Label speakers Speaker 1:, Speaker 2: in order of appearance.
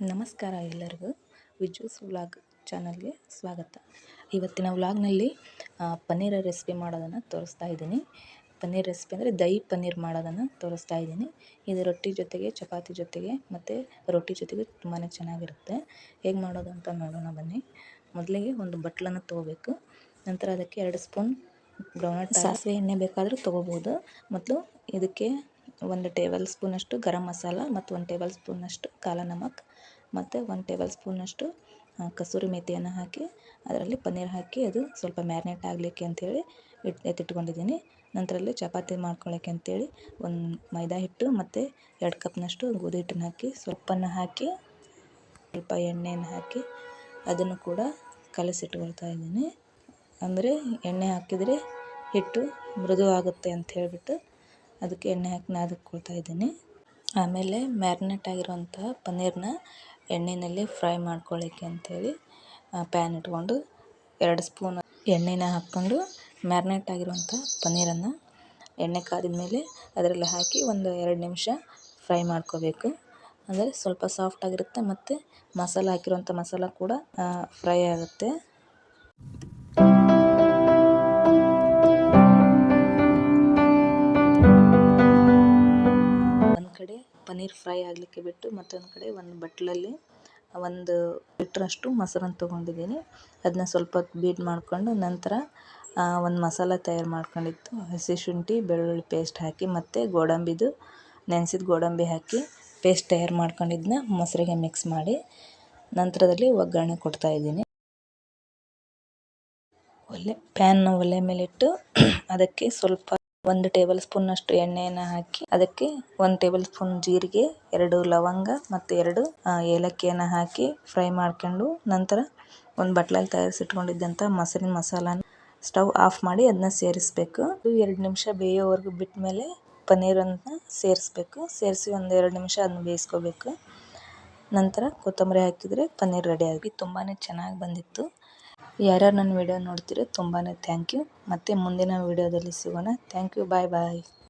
Speaker 1: ನಮಸ್ಕಾರ ಎಲ್ಲರಿಗೂ. ವಿಜುಸ್ ವ್ಲಾಗ್ ಚಾನಲ್ಗೆ ಸ್ವಾಗತ. ಇವತ್ತಿನ ವ್ಲಾಗ್ನಲ್ಲಿ ಪನ್ನೀರ ರೆಸಿಪಿ ಮಾಡೋದನ್ನು ತೋರಿಸ್ತಾ ಇದ್ದೀನಿ. ಪನ್ನೀರ್ ರೆಸಿಪಿ ಅಂದರೆ ದಹಿ ಪನ್ನೀರ್ ಮಾಡೋದನ್ನು ತೋರಿಸ್ತಾ ಇದ್ದೀನಿ. ಇದು ರೊಟ್ಟಿ ಜೊತೆಗೆ, ಚಪಾತಿ ಜೊತೆಗೆ ಮತ್ತು ರೊಟ್ಟಿ ಜೊತೆಗೆ ತುಂಬಾ ಚೆನ್ನಾಗಿರುತ್ತೆ. ಹೇಗೆ ಮಾಡೋದು ಅಂತ ನೋಡೋಣ ಬನ್ನಿ. ಮೊದಲಿಗೆ ಒಂದು ಬಟ್ಲನ್ನು ತೊಗೋಬೇಕು. ನಂತರ ಅದಕ್ಕೆ ಎರಡು ಸ್ಪೂನ್ ಬ್ರೌನ್ ಸಾಸಿವೆ ಎಣ್ಣೆ ಬೇಕಾದರೂ ತೊಗೋಬೋದು ಮತ್ತು ಇದಕ್ಕೆ ಒಂದು ಟೇಬಲ್ ಸ್ಪೂನಷ್ಟು ಗರಂ ಮಸಾಲ ಮತ್ತು ಒಂದು ಟೇಬಲ್ ಸ್ಪೂನಷ್ಟು ಕಾಲ ನಮಕ್ ಮತ್ತು ಒಂದು ಟೇಬಲ್ ಸ್ಪೂನಷ್ಟು ಕಸೂರಿ ಮೇಥಿಯನ್ನು ಹಾಕಿ, ಅದರಲ್ಲಿ ಪನ್ನೀರ್ ಹಾಕಿ ಅದು ಸ್ವಲ್ಪ ಮ್ಯಾರಿನೇಟ್ ಆಗಲಿಕ್ಕೆ ಅಂಥೇಳಿ ಇಟ್, ಎತ್ತಿಟ್ಕೊಂಡಿದ್ದೀನಿ. ನಂತರಲ್ಲಿ ಚಪಾತಿ ಮಾಡ್ಕೊಳ್ಳೋಕ್ಕೆ ಅಂಥೇಳಿ ಒಂದು ಮೈದಾ ಹಿಟ್ಟು ಮತ್ತು ಎರಡು ಕಪ್ನಷ್ಟು ಗೋಧಿ ಹಿಟ್ಟನ್ನು ಹಾಕಿ, ಸೊಪ್ಪನ್ನು ಹಾಕಿ, ಸ್ವಲ್ಪ ಎಣ್ಣೆಯನ್ನು ಹಾಕಿ ಅದನ್ನು ಕೂಡ ಕಲಸಿಟ್ಕೊಳ್ತಾ ಇದ್ದೀನಿ. ಅಂದರೆ ಎಣ್ಣೆ ಹಾಕಿದರೆ ಹಿಟ್ಟು ಮೃದು ಆಗುತ್ತೆ ಅಂತ ಹೇಳಿಬಿಟ್ಟು ಅದಕ್ಕೆ ಎಣ್ಣೆ ಹಾಕಿ ನಾದಿಕೊಳ್ತಾ ಇದ್ದೀನಿ. ಆಮೇಲೆ ಮ್ಯಾರಿನೇಟ್ ಆಗಿರುವಂತಹ ಪನ್ನೀರನ್ನ ಎಣ್ಣೆಯಲ್ಲಿ ಫ್ರೈ ಮಾಡ್ಕೊಳ್ಳಿಕ್ಕೆ ಅಂಥೇಳಿ ಪ್ಯಾನ್ ಇಟ್ಕೊಂಡು ಎರಡು ಸ್ಪೂನ್ ಎಣ್ಣೆನ ಹಾಕ್ಕೊಂಡು ಮ್ಯಾರಿನೇಟ್ ಆಗಿರುವಂಥ ಪನ್ನೀರನ್ನು ಎಣ್ಣೆ ಕಾದಿದ ಮೇಲೆ ಅದರಲ್ಲಿ ಹಾಕಿ ಒಂದು ಎರಡು ನಿಮಿಷ ಫ್ರೈ ಮಾಡ್ಕೋಬೇಕು. ಅಂದರೆ ಸ್ವಲ್ಪ ಸಾಫ್ಟ್ ಆಗಿರುತ್ತೆ ಮತ್ತು ಮಸಾಲ ಹಾಕಿರುವಂಥ ಮಸಾಲ ಕೂಡ ಫ್ರೈ ಆಗುತ್ತೆ. ಪನ್ನೀರ್ ಫ್ರೈ ಆಗಲಿಕ್ಕೆ ಬಿಟ್ಟು ಮತ್ತೊಂದು ಕಡೆ ಒಂದು ಬಟ್ಲಲ್ಲಿ ಒಂದು ಲೀಟ್ರಷ್ಟು ಮೊಸರನ್ನು ತೊಗೊಂಡಿದ್ದೀನಿ. ಅದನ್ನ ಸ್ವಲ್ಪ ಹೊತ್ತು ಬೀಟ್ ಮಾಡಿಕೊಂಡು ನಂತರ ಒಂದು ಮಸಾಲ ತಯಾರು ಮಾಡ್ಕೊಂಡಿತ್ತು. ಹಸಿ ಶುಂಠಿ, ಬೆಳ್ಳುಳ್ಳಿ ಪೇಸ್ಟ್ ಹಾಕಿ ಮತ್ತು ಗೋಡಂಬಿದು, ನೆನೆಸಿದ ಗೋಡಂಬಿ ಹಾಕಿ ಪೇಸ್ಟ್ ತಯಾರು ಮಾಡ್ಕೊಂಡಿದ್ದನ್ನ ಮೊಸರಿಗೆ ಮಿಕ್ಸ್ ಮಾಡಿ ನಂತರದಲ್ಲಿ ಒಗ್ಗರಣೆ ಕೊಡ್ತಾ ಇದ್ದೀನಿ. ಒಲೆ ಪ್ಯಾನ್ ಒಲೆ ಮೇಲಿಟ್ಟು ಅದಕ್ಕೆ ಸ್ವಲ್ಪ ಒಂದು ಟೇಬಲ್ ಸ್ಪೂನಷ್ಟು ಎಣ್ಣೆಯನ್ನು ಹಾಕಿ, ಅದಕ್ಕೆ ಒಂದು ಟೇಬಲ್ ಸ್ಪೂನ್ ಜೀರಿಗೆ, ಎರಡು ಲವಂಗ ಮತ್ತು ಎರಡು ಏಲಕ್ಕಿಯನ್ನು ಹಾಕಿ ಫ್ರೈ ಮಾಡ್ಕೊಂಡು ನಂತರ ಒಂದು ಬಟ್ಲಲ್ಲಿ ತಯಾರಿಸಿಟ್ಕೊಂಡಿದ್ದಂಥ ಮೊಸರಿನ ಮಸಾಲಾನ ಸ್ಟವ್ ಆಫ್ ಮಾಡಿ ಅದನ್ನ ಸೇರಿಸಬೇಕು. ಎರಡು ನಿಮಿಷ ಬೇಯೋವರೆಗೂ ಬಿಟ್ಟ ಮೇಲೆ ಪನ್ನೀರನ್ನು ಸೇರಿಸ್ಬೇಕು. ಸೇರಿಸಿ ಒಂದು ಎರಡು ನಿಮಿಷ ಅದನ್ನ ಬೇಯಿಸ್ಕೋಬೇಕು. ನಂತರ ಕೊತ್ತಂಬರಿ ಹಾಕಿದರೆ ಪನ್ನೀರ್ ರೆಡಿ ಆಗಿ ತುಂಬಾ ಚೆನ್ನಾಗಿ ಬಂದಿತ್ತು. ಯಾರ್ಯಾರು ನನ್ನ ವಿಡಿಯೋ ನೋಡ್ತೀರೋ ತುಂಬಾ ಥ್ಯಾಂಕ್ ಯು ಮತ್ತು ಮುಂದಿನ ವಿಡಿಯೋದಲ್ಲಿ ಸಿಗೋಣ. Thank you bye bye